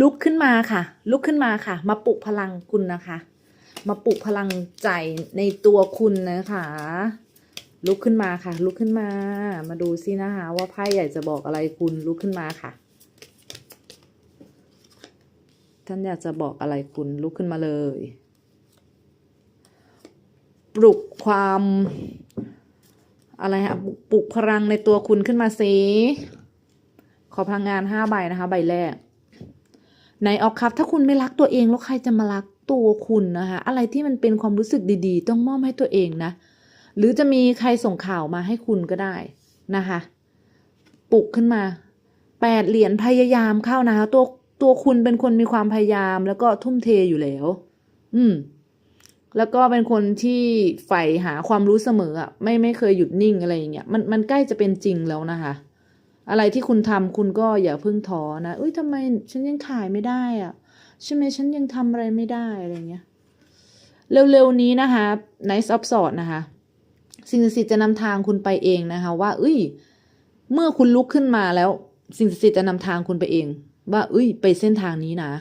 ลุกขึ้นมาค่ะ ลุกขึ้นมาค่ะ มาปลุกพลังคุณนะคะ มาปลุกพลังใจในตัวคุณนะคะ ลุกขึ้นมาค่ะ ลุกขึ้นมา มาดูซินะคะ ว่าไพ่ใหญ่จะบอกอะไรคุณลุกขึ้นมาค่ะ ท่านอยากจะบอกอะไรคุณลุกขึ้นมาเลย ปลุกความอะไรฮะปลุกปลุกพลังในตัวคุณขึ้นมาสิขอพลังงานห้าใบนะคะ ใบแรก ในออกครับ ถ้าคุณไม่รักตัวเองแล้วใครจะมารักตัวคุณนะคะ อะไรที่มันเป็นความรู้สึกดีๆ ต้องมอบให้ตัวเองนะ หรือจะมีใครส่งข่าวมาให้คุณก็ได้นะคะปลุกขึ้นมาแปดเหรียญพยายามเข้านะคะตัวตัวคุณเป็นคนมีความพยายามแล้วก็ทุ่มเทอยู่แล้ว อืม แล้วก็เป็นคนที่ใฝ่หาความรู้เสมออะไม่ไม่เคยหยุดนิ่งอะไรอย่างเงี้ยมันมันใกล้จะเป็นจริงแล้วนะคะ อะไรที่คุณทำคุณก็อย่าเพิ่งท้อนะเอ้ยทำไมฉันยังถ่ายไม่ได้อะใช่ไหมฉันยังทำอะไรไม่ได้อะไรเงี้ยเร็วๆนี้นะคะ Nice of s w o r d นะคะ สิ่งศักดิ์สิทธิ์จะนำทางคุณไปเองนะคะ ว่าเอ้ย เมื่อคุณลุกขึ้นมาแล้ว สิ่งศักดิ์สิทธิ์จะนำทางคุณไปเอง ว่าเอ้ย ไปเส้นทางนี้นะ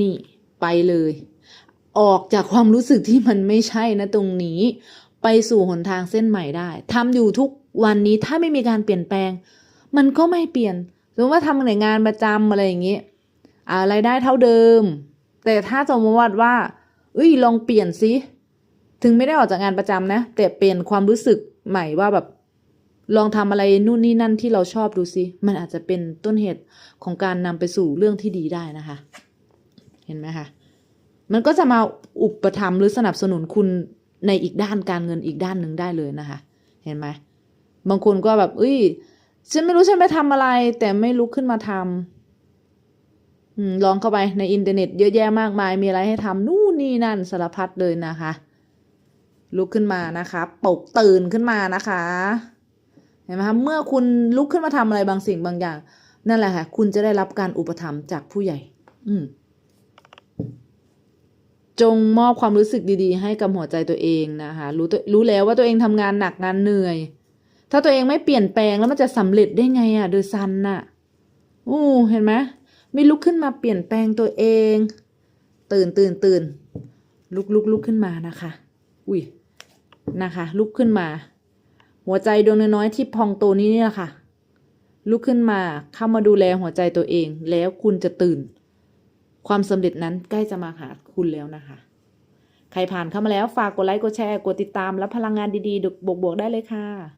นี่ไปเลย ออกจากความรู้สึกที่มันไม่ใช่นะตรงนี้ ไปสู่หนทางเส้นใหม่ได้ทำอยู่ทุก วันนี้ถ้าไม่มีการเปลี่ยนแปลง มันก็ไม่เปลี่ยนสมมติว่าทำในงานประจำอะไรอย่างเงี้ยอ่ารได้เท่าเดิม แต่ถ้าสมมติว่าเอ้ยลองเปลี่ยนสิถึงไม่ได้ออกจากงานประจำนะ แต่เปลี่ยนความรู้สึกใหม่ว่าแบบ ลองทำอะไรนู่นนี่นั่นที่เราชอบดูสิมันอาจจะเป็นต้นเหตุของการนำไปสู่เรื่องที่ดีได้นะคะ เห็นไหมคะมันก็จะมาอุปถัมภ์หรือสนับสนุนคุณในอีกด้านการเงินอีกด้านหนึ่งได้เลยนะคะ เห็นไหม บางคนก็แบบเอ้ยฉันไม่รู้ฉันไปทำอะไร แต่ไม่ลุกขึ้นมาทำอลองเข้าไปในอินเทอร์เน็ตเยอะแยะมากมาย มีอะไรให้ทำนู่นนี่นั่นสารพัดเลยนะคะ ลุกขึ้นมานะคะปลุกตื่นขึ้นมานะคะเห็นไหมคะเมื่อคุณลุกขึ้นมาทำอะไรบางสิ่งบางอย่าง นั่นแหละค่ะ คุณจะได้รับการอุปถัมภ์จากผู้ใหญ่ อืมจงมอบความรู้สึกดีๆ ให้กับหัวใจตัวเองนะคะ รู้ตัวรู้แล้วว่าตัวเองทำงานหนักงานเหนื่อย ถ้าตัวเองไม่เปลี่ยนแปลงแล้วมันจะสำเร็จได้ไงอะ่ะโดยซันน่ะอู้เห็นไหมไม่ลุกขึ้นมาเปลี่ยนแปลงตัวเอง ตื่นตื่นตื่นลุกลุกลุกขึ้นมานะคะ อุ้ยนะคะ ลุกขึ้นมา หัวใจดวงน้อยๆที่พองโตนี้นี่แหละค่ะ ลุกขึ้นมาเข้ามาดูแลหัวใจตัวเอง แล้วคุณจะตื่น ความสำเร็จนั้นใกล้จะมาหาคุณแล้วนะคะ ใครผ่านเข้ามาแล้วฝากกดไลค์กดแชร์กดติดตามและพลังงานดีๆบวกๆได้เลยค่ะ